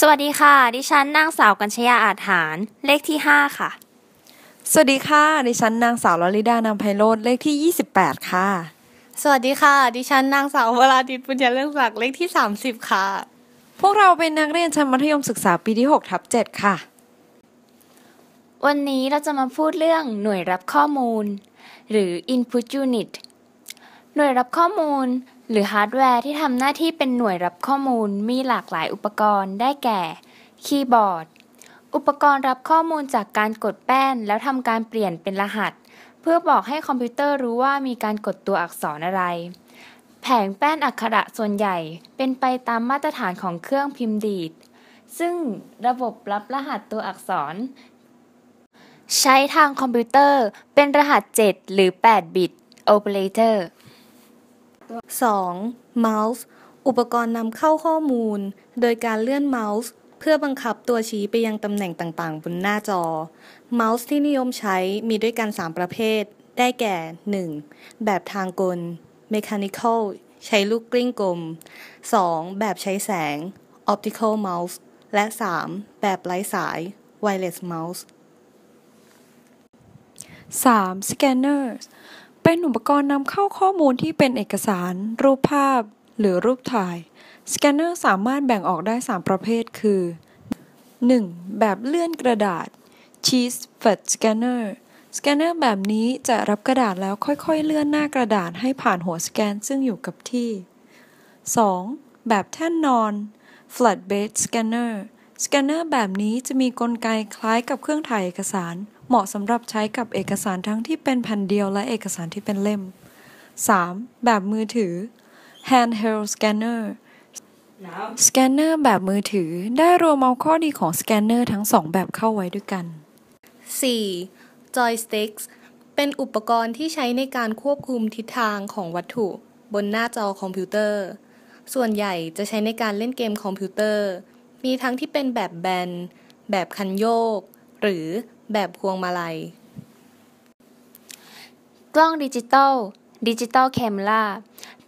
สวัสดีค่ะ ดิฉันนางสาวกัญชยาอาถานเลขที่ห้าค่ะ สวัสดีค่ะ ดิฉันนางสาวลลิดานามไพโรธเลขที่ 28 ค่ะ สวัสดีค่ะ ดิฉันนางสาววราดิตปุญญาเรื่องศักดิ์เลขที่ 30 ค่ะ พวกเราเป็นนักเรียนชั้นมัธยมศึกษาปีที่6ทับ7ค่ะ วันนี้เราจะมาพูดเรื่องหน่วยรับข้อมูล หรือ input unit หน่วยรับข้อมูล หรือฮาร์ดแวร์ที่ทำหน้าที่เป็นหน่วยรับข้อมูลมีหลากหลายอุปกรณ์ได้แก่ คีย์บอร์ด อุปกรณ์รับข้อมูลจากการกดแป้น แล้วทำการเปลี่ยนเป็นรหัส เพื่อบอกให้คอมพิวเตอร์รู้ว่ามีการกดตัวอักษรอะไร แผงแป้นอักขระส่วนใหญ่เป็นไปตามมาตรฐานของเครื่องพิมพ์ดีด ซึ่งระบบรับรหัสตัวอักษร ใช้ทางคอมพิวเตอร์เป็นรหัส 7 หรือ 8 บิต Operator 2. เมาส์อุปกรณ์นำเข้าข้อมูล โดยการเลื่อนเมาส์ เพื่อบังคับตัวชี้ไปยังตำแหน่งต่างๆ บนหน้าจอ เมาส์ที่นิยมใช้มีด้วยกัน 3 ประเภท ได้แก่ 1. แบบทางกล Mechanical ใช้ลูกกลิ้งกลม 2. แบบใช้แสง Optical Mouse และ 3. แบบไร้สาย Wireless Mouse 3. Scanners เป็นอุปกรณ์นำเข้าข้อมูลที่เป็นเอกสาร รูปภาพ หรือรูปถ่าย สแกนเนอร์สามารถแบ่งออกได้ 3 ประเภท คือ 1. แบบเลื่อนกระดาษ Cheese Fed Scanner สแกนเนอร์แบบนี้จะรับกระดาษแล้วค่อยๆ เลื่อนหน้ากระดาษให้ผ่านหัวสแกนซึ่งอยู่กับที่ 2. แบบแท่นนอน Flat Bed Scanner สแกนเนอร์แบบนี้จะมีกลไกคล้ายกับเครื่องถ่ายเอกสาร เหมาะสำหรับใช้กับเอกสารทั้งที่เป็นแผ่นเดียวและเอกสารที่เป็นเล่ม 3. แบบมือถือ Handheld Scanner สแกนเนอร์แบบมือถือได้รวมเอาข้อดีของสแกนเนอร์ทั้งสองแบบเข้าไว้ด้วยกัน 4. Joysticks เป็นอุปกรณ์ที่ใช้ในการควบคุมทิศทางของวัตถุ บนหน้าจอคอมพิวเตอร์ ส่วนใหญ่จะใช้ในการเล่นเกมคอมพิวเตอร์ มีทั้งที่เป็นแบบแบน แบบคันโยก หรือ แบบพวงมาลัย กล้องดิจิตอลดิจิตอลแคมรา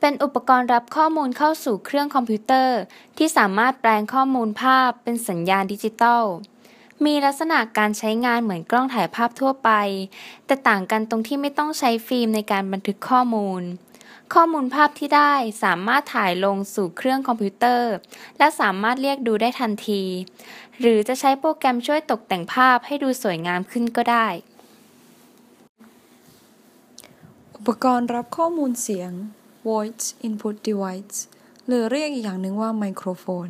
เป็นอุปกรณ์รับข้อมูลเข้าสู่เครื่องคอมพิวเตอร์ ที่สามารถแปลงข้อมูลภาพเป็นสัญญาณดิจิตอลมีลักษณะการใช้งานเหมือนกล้องถ่ายภาพทั่วไป แต่ต่างกันตรงที่ไม่ต้องใช้ฟิล์มในการบันทึกข้อมูล ข้อมูลภาพที่ได้สามารถถ่ายลงสู่เครื่องคอมพิวเตอร์ และสามารถเรียกดูได้ทันที หรือจะใช้โปรแกรมช่วยตกแต่งภาพให้ดูสวยงามขึ้นก็ได้ อุปกรณ์รับข้อมูลเสียง Voice Input Device หรือเรียกอีกอย่างหนึ่งว่าไมโครโฟน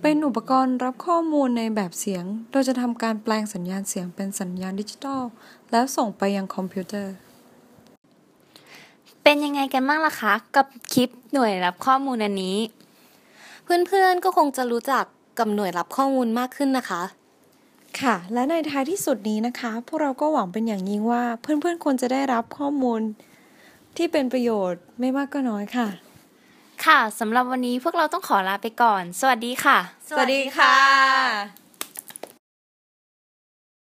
เป็นอุปกรณ์รับข้อมูลในแบบเสียง โดยจะทำการแปลงสัญญาณเสียงเป็นสัญญาณดิจิตอลแล้วส่งไปยังคอมพิวเตอร์ เป็นยังไงกันบ้างล่ะคะ กับคลิปหน่วยรับข้อมูลอันนี้ เพื่อนๆก็คงจะรู้จักกับหน่วยรับข้อมูลมากขึ้นนะคะ ค่ะ และในท้ายที่สุดนี้นะคะ พวกเราก็หวังเป็นอย่างยิ่งว่า เพื่อนๆควรจะได้รับข้อมูล ที่เป็นประโยชน์ไม่มากก็น้อยค่ะ ค่ะสำหรับวันนี้พวกเราต้องขอลาไปก่อน สวัสดีค่ะ สวัสดีค่ะ